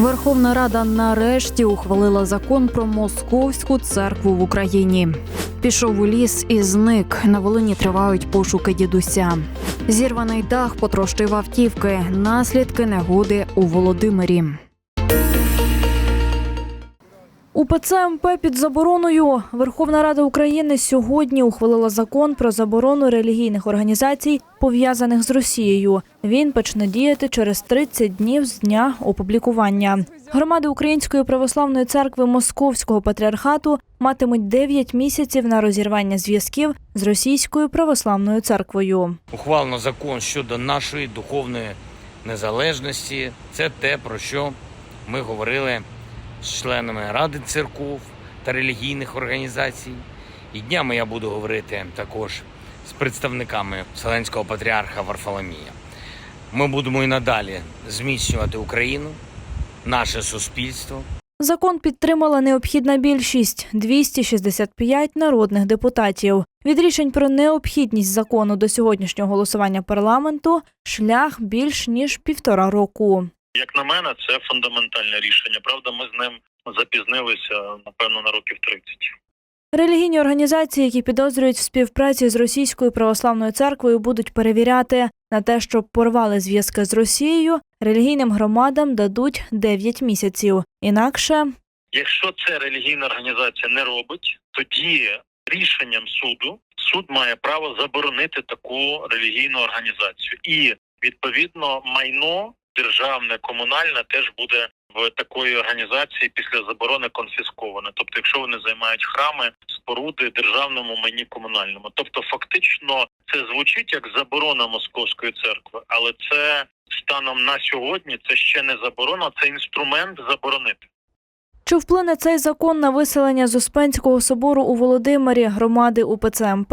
Верховна Рада нарешті ухвалила закон про московську церкву в Україні. Пішов у ліс і зник. На Волині тривають пошуки дідуся. Зірваний дах потрощив автівки. Наслідки негоди у Володимирі. УПЦ МП під забороною Верховна Рада України сьогодні ухвалила закон про заборону релігійних організацій, пов'язаних з Росією. Він почне діяти через 30 днів з дня опублікування. Громади Української православної церкви Московського патріархату матимуть 9 місяців на розірвання зв'язків з російською православною церквою. ухвалено закон щодо нашої духовної незалежності. Це те, про що ми говорили з членами Ради церков та релігійних організацій. І днями я буду говорити також з представниками Вселенського патріарха Варфоломія. Ми будемо і надалі зміцнювати Україну, наше суспільство, Закон підтримала необхідна більшість 265 народних депутатів. Від рішень про необхідність закону до сьогоднішнього голосування парламенту шлях більш ніж півтора року. Як на мене, це фундаментальне рішення. Правда, ми з ним запізнилися напевно на років 30. Релігійні організації, які підозрюють в співпраці з російською православною церквою, будуть перевіряти на те, щоб порвали зв'язки з Росією. Релігійним громадам дадуть 9 місяців. Інакше Якщо це релігійна організація не робить, тоді рішенням суду суд має право заборонити таку релігійну організацію, і відповідно майно державне, комунальне теж буде в такої організації після заборони конфісковане. Тобто, якщо вони займають храми, споруди державному майні комунальному, тобто фактично це звучить як заборона московської церкви, але це станом на сьогодні це ще не заборона, це інструмент заборонити. Чи вплине цей закон на виселення з Успенського собору у Володимирі громади УПЦ МП?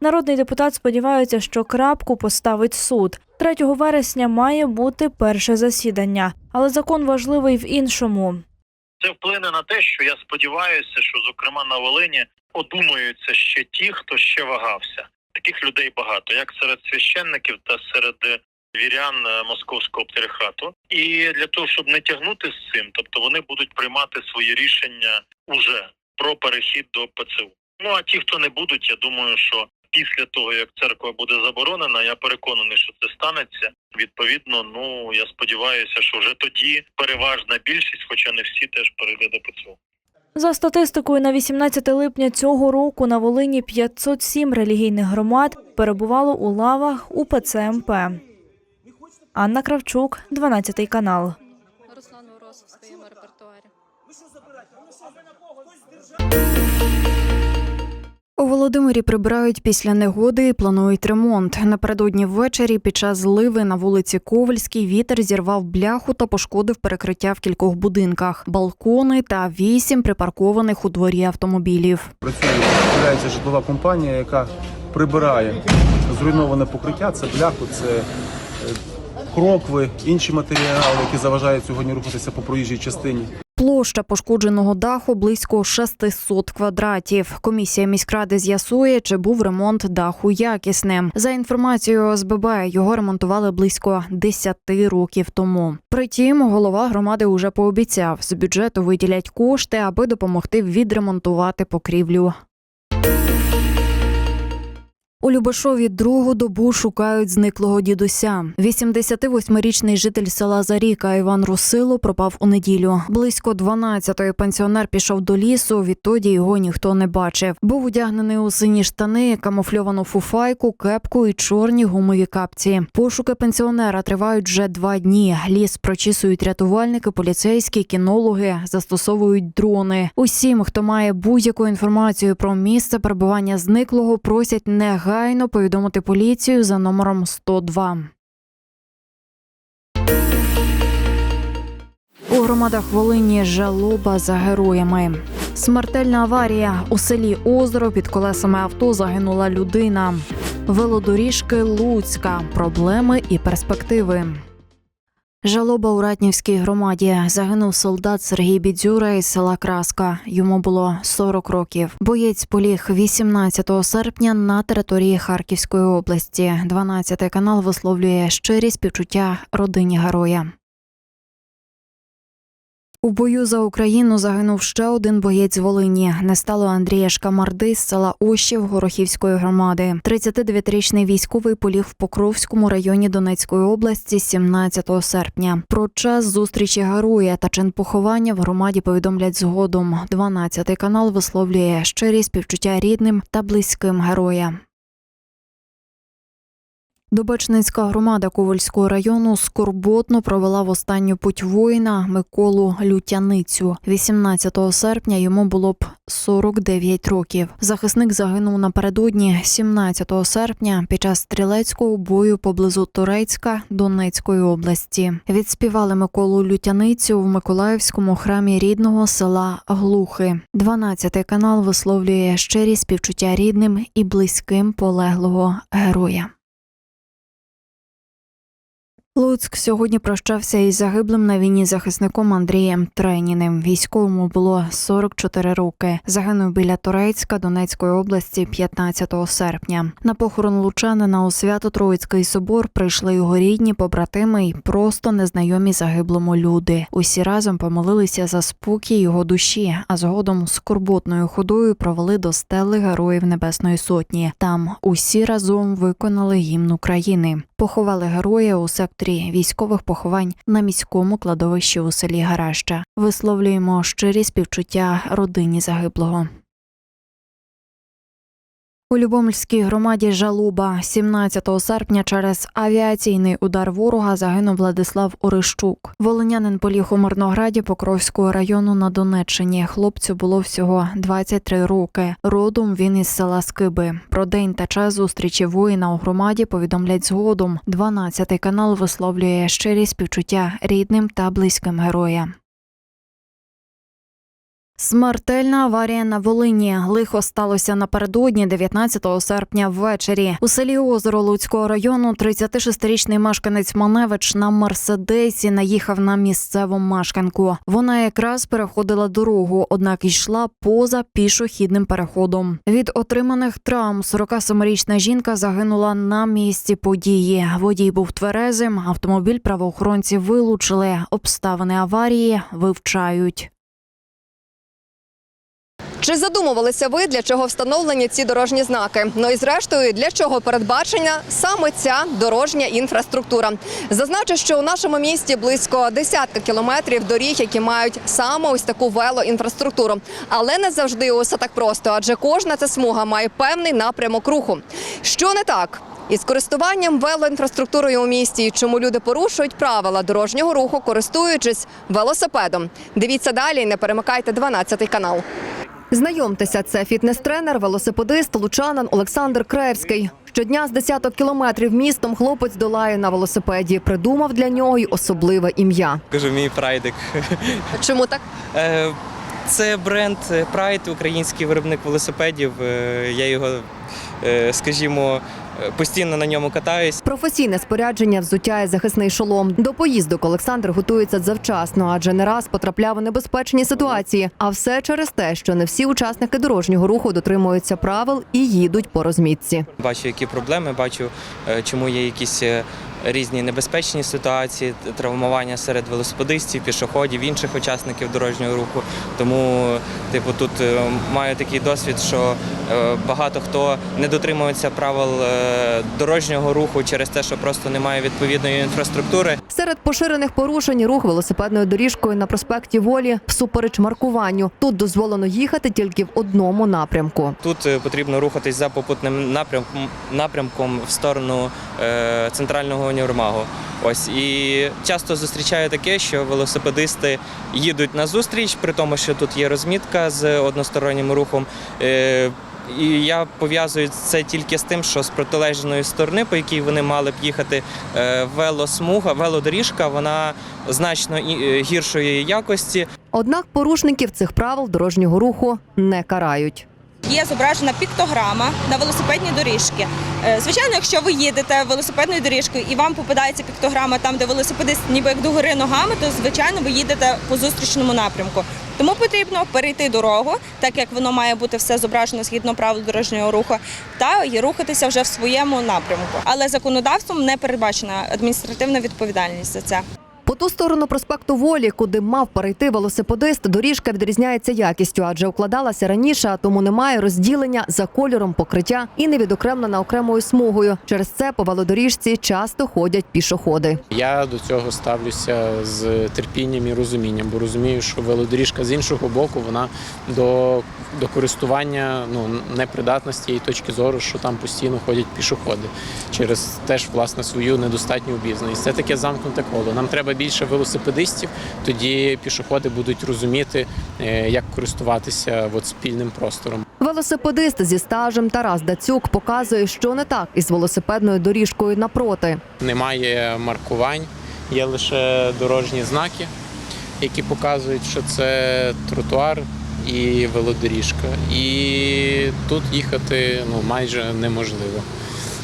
Народний депутат сподівається, що крапку поставить суд. 3 вересня має бути перше засідання, але закон важливий в іншому. Це вплине на те, що я сподіваюся, що зокрема на Волині одумаються ще ті, хто ще вагався. Таких людей багато, як серед священників та серед е, вірян е, московського патріархату. І для того, щоб не тягнути з цим, тобто вони будуть приймати свої рішення уже про перехід до ПЦУ. Ну а ті, хто не будуть, я думаю, що після того як церква буде заборонена, я переконаний, що це станеться. Відповідно, ну я сподіваюся, що вже тоді переважна більшість, хоча не всі, теж перейде до ПЦУ. За статистикою, на 18 липня цього року на Волині 507 релігійних громад перебувало у лавах УПЦ МП. Анна Кравчук, 12 канал. Руслан Мороз в своєму репертуарі. У Володимирі прибирають після негоди і планують ремонт. Напередодні ввечері під час зливи на вулиці Ковальській вітер зірвав бляху та пошкодив перекриття в кількох будинках, балкони та вісім припаркованих у дворі автомобілів. Працює житлова компанія, яка прибирає зруйноване покриття. Це бляху, це е, крокви, інші матеріали, які заважають сьогодні рухатися по проїжджій частині. Площа пошкодженого даху близько 600 квадратів. Комісія міськради з'ясує, чи був ремонт даху якісним. За інформацією ОСББ, його ремонтували близько 10 років тому. Притім, голова громади уже пообіцяв, з бюджету виділять кошти, аби допомогти відремонтувати покрівлю. У Любашові другу добу шукають зниклого дідуся. 88-річний житель села Заріка Іван Русило пропав у неділю. Близько 12-ї пенсіонер пішов до лісу. Відтоді його ніхто не бачив. Був одягнений у сині штани, камуфльовану фуфайку, кепку і чорні гумові капці. Пошуки пенсіонера тривають вже два дні. Ліс прочісують рятувальники, поліцейські, кінологи, застосовують дрони. Усім, хто має будь-яку інформацію про місце перебування зниклого, просять негайно повідомити поліцію за номером 102. У громадах Волині жалоба за героями. Смертельна аварія у селі Озеро під колесами авто загинула людина. Велодоріжки Луцька. Проблеми і перспективи. Жалоба у Ратнівській громаді загинув солдат Сергій Бідзюра із села Краска. Йому було 40 років. Боєць поліг 18 серпня на території Харківської області. 12 канал висловлює щирі співчуття родині героя. У бою за Україну загинув ще один боєць Волині. Не стало Андрія Шкамарди з села Ощів Горохівської громади. 39-річний військовий поліг в Покровському районі Донецької області 17 серпня. Про час зустрічі героя та чин поховання в громаді повідомлять згодом. 12 канал висловлює щирі співчуття рідним та близьким героя. Добачницька громада Ковальського району скорботно провела в останню путь воїна Миколу Лютяницю. 18 серпня йому було б 49 років. Захисник загинув напередодні 17 серпня під час стрілецького бою поблизу Турецька Донецької області. Відспівали Миколу Лютяницю в Миколаївському храмі рідного села Глухи. 12 канал висловлює щирі співчуття рідним і близьким полеглого героя. Луцьк сьогодні прощався із загиблим на війні захисником Андрієм Треніним. Військовому було 44 роки. Загинув біля Турецька Донецької області 15 серпня. На похорон лучанина у Свято-Троїцький собор прийшли його рідні, побратими і просто незнайомі загиблому люди. Усі разом помолилися за спокій його душі, а згодом скорботною ходою провели до стели Героїв Небесної Сотні. Там усі разом виконали гімн України. Поховали героя у секторі військових поховань на міському кладовищі у селі Гараща. Висловлюємо щирі співчуття родині загиблого. У Любомльській громаді Жалуба 17 серпня через авіаційний удар ворога загинув Владислав Орищук. Волинянин поліг у Мирнограді Покровського району на Донеччині. Хлопцю було всього 23 роки. Родом він із села Скиби. Про день та час зустрічі воїна у громаді повідомлять згодом. 12 канал висловлює щирі співчуття рідним та близьким героя. Смертельна аварія на Волині. Лихо сталося напередодні 19 серпня ввечері. У селі Озеро Луцького району 36-річний мешканець Маневич на мерседесі наїхав на місцеву мешканку. Вона якраз переходила дорогу, однак йшла поза пішохідним переходом. Від отриманих травм 47-річна жінка загинула на місці події. Водій був тверезим. Автомобіль правоохоронці вилучили. Обставини аварії вивчають. Чи задумувалися ви, для чого встановлені ці дорожні знаки? Ну і зрештою, для чого передбачена саме ця дорожня інфраструктура? Зазначу, що у нашому місті близько десятка кілометрів доріг, які мають саме ось таку велоінфраструктуру. Але не завжди усе так просто, адже кожна ця смуга має певний напрямок руху. Що не так? Із користуванням велоінфраструктурою у місті, чому люди порушують правила дорожнього руху, користуючись велосипедом. Дивіться далі, не перемикайте 12 канал. Знайомтеся, це фітнес-тренер, велосипедист, лучанин Олександр Краєвський. Щодня з десяток кілометрів містом хлопець долає на велосипеді. Придумав для нього й особливе ім'я. Кажу, мій прайдик. Чому так? Е, Це бренд Pride, український виробник велосипедів. Е, Я його, е, скажімо, е, постійно на ньому катаюсь. Професійне спорядження, взуття і захисний шолом. До поїздок Олександр готується завчасно, адже не раз потрапляв у небезпечні ситуації. А все через те, що не всі учасники дорожнього руху дотримуються правил і їдуть по розмітці. Бачу, які проблеми, бачу, е, чому є якісь е, різні небезпечні ситуації, травмування серед велосипедистів, пішоходів, інших учасників дорожнього руху. Тому, типу, тут е, маю такий досвід, що е, багато хто не дотримується правил е, дорожнього руху через те, що просто немає відповідної інфраструктури. Серед поширених порушень рух велосипедною доріжкою на проспекті Волі всупереч маркуванню. Тут дозволено їхати тільки в одному напрямку. Тут потрібно рухатись за попутним напрямком, напрямком в сторону е, центрального універмагу. Ось і часто зустрічаю таке, що велосипедисти їдуть на зустріч, при тому, що тут є розмітка з одностороннім рухом. Е, і я пов'язую це тільки з тим, що з протилежної сторони, по якій вони мали б їхати, е, велосмуга, велодоріжка, вона значно е, гіршої якості. Однак порушників цих правил дорожнього руху не карають. Є зображена піктограма на велосипедній доріжці. Е, Звичайно, якщо ви їдете велосипедною доріжкою і вам попадається піктограма там, де велосипедист ніби як догори ногами, то звичайно ви їдете по зустрічному напрямку. Тому потрібно перейти дорогу, так як воно має бути все зображено згідно правил дорожнього руху, та рухатися вже в своєму напрямку. Але законодавством не передбачена адміністративна відповідальність за це. Ту сторону проспекту Волі, куди мав перейти велосипедист, доріжка відрізняється якістю, адже укладалася раніше, а тому немає розділення за кольором покриття і не відокремлена окремою смугою. Через це по велодоріжці часто ходять пішоходи. Я до цього ставлюся з терпінням і розумінням, бо розумію, що велодоріжка з іншого боку вона до, до користування ну непридатна з тієї точки зору, що там постійно ходять пішоходи через теж власне свою недостатню обізнаність. Це таке замкнуте коло. Нам треба більше велосипедистів, тоді пішоходи будуть розуміти, е, як користуватися от, спільним простором. Велосипедист зі стажем Тарас Дацюк показує, що не так із велосипедною доріжкою напроти. Немає маркувань, є лише дорожні знаки, які показують, що це тротуар і велодоріжка. І тут їхати ну, майже неможливо.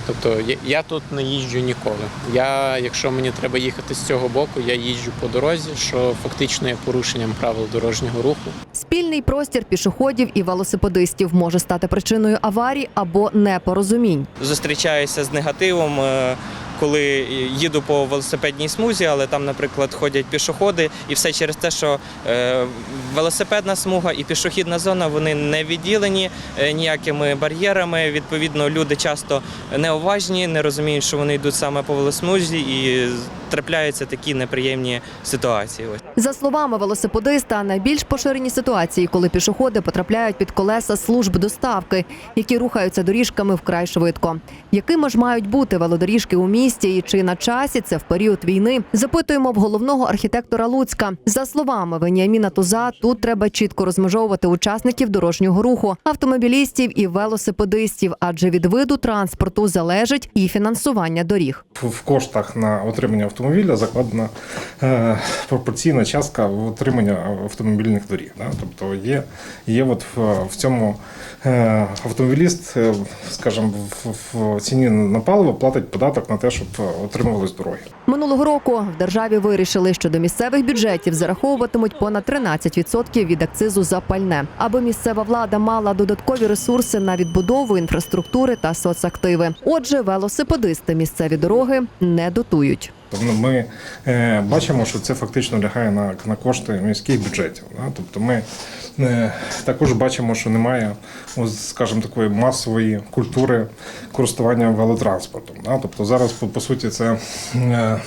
Тобто я, я тут не їжджу ніколи. Я, якщо мені треба їхати з цього боку, я їжджу по дорозі, що фактично є порушенням правил дорожнього руху. Спільний простір пішоходів і велосипедистів може стати причиною аварій або непорозумінь. Зустрічаюся з негативом. Коли їду по велосипедній смузі, але там, наприклад, ходять пішоходи, і все через те, що е, велосипедна смуга і пішохідна зона вони не відділені е, ніякими бар'єрами. Відповідно, люди часто неуважні, не розуміють, що вони йдуть саме по велосмузі, і трапляються такі неприємні ситуації. Ось. За словами велосипедиста, найбільш поширені ситуації, коли пішоходи потрапляють під колеса служб доставки, які рухаються доріжками вкрай швидко. Якими ж мають бути велодоріжки у місті і чи на часі це в період війни? Запитуємо в головного архітектора Луцька. За словами Веніаміна Туза, тут треба чітко розмежовувати учасників дорожнього руху, автомобілістів і велосипедистів, адже від виду транспорту залежить і фінансування доріг. В- В коштах на отримання автомобіля закладена е, пропорційна частка отримання автомобільних доріг. Да? Тобто є, є от в, в цьому е, автомобіліст, е, скажімо, в, в ціні на паливо платить податок на те, щоб отримувались дороги. Минулого року в державі вирішили, що до місцевих бюджетів зараховуватимуть понад 13% від акцизу за пальне, аби місцева влада мала додаткові ресурси на відбудову інфраструктури та соцактиви. Отже, велосипедисти місцеві дороги не дотують. Тобто ми е, бачимо, що це фактично лягає на, на кошти міських бюджетів. Да? Тобто ми е, також бачимо, що немає, скажімо, такої масової культури користування велотранспортом. Да? Тобто зараз, по, по суті, це. Е,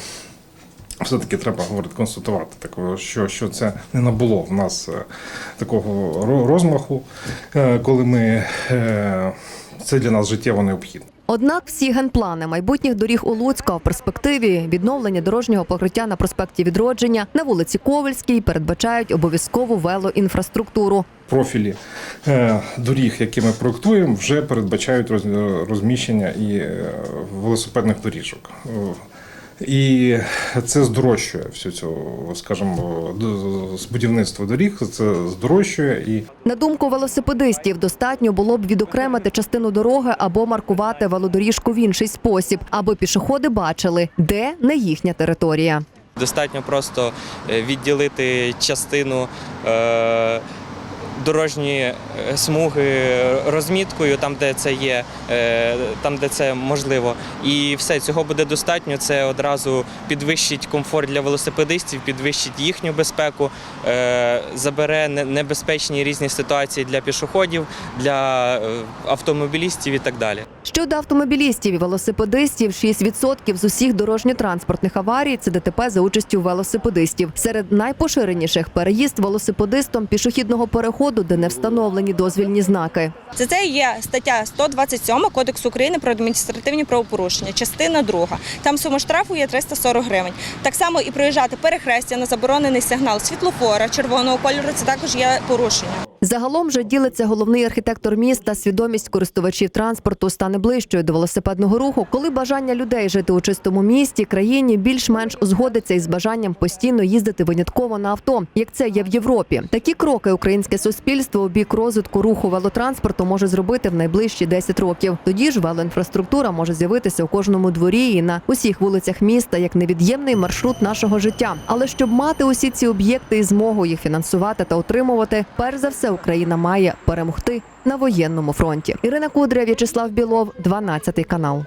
все-таки треба говорити, констатувати такого, що, що це не набуло в нас такого розмаху, коли ми це для нас життєво необхідно. Однак всі генплани майбутніх доріг у Луцька в перспективі відновлення дорожнього покриття на проспекті Відродження на вулиці Ковальській передбачають обов'язкову велоінфраструктуру. профілі е, доріг, які ми проектуємо, вже передбачають роз- розміщення і е, велосипедних доріжок. І це здорожчує всю цю, скажімо, будівництва доріг, це здорожчує і На думку велосипедистів, достатньо було б відокремити частину дороги або маркувати велодоріжку в інший спосіб, аби пішоходи бачили, де не їхня територія. Достатньо просто е, відділити частину е, дорожньої е, смуги розміткою, там, де це є, е, там, де це можливо. І все, цього буде достатньо. Це одразу підвищить комфорт для велосипедистів, підвищить їхню безпеку, е, забере не- небезпечні різні ситуації для пішоходів, для автомобілістів і так далі. Щодо автомобілістів і велосипедистів, 6% з усіх дорожньо-транспортних аварій це ДТП за участю велосипедистів. Серед найпоширеніших переїзд велосипедистом пішохідного переходу, де не встановлені дозвільні знаки. За це є стаття 127 Кодексу України про адміністративні правопорушення, частина 2. Там сума штрафу є 340 гривень. Так само і проїжджати перехрестя на заборонений сигнал світлофора червоного кольору це також є порушення. Загалом же ділиться головний архітектор міста. Свідомість користувачів транспорту стане ближчою до велосипедного руху, коли бажання людей жити у чистому місті, країні більш-менш узгодиться із бажанням постійно їздити винятково на авто, як це є в Європі. Такі кроки українське суспільство у бік розвитку руху велотранспорту може зробити в найближчі 10 років. Тоді ж велоінфраструктура може з'явитися у кожному дворі і на усіх вулицях міста як невід'ємний маршрут нашого життя. Але щоб мати усі ці об'єкти і змогу їх фінансувати та утримувати, перш за все Україна має перемогти на воєнному фронті. Ірина Кудря, В'ячеслав Білов, 12 канал.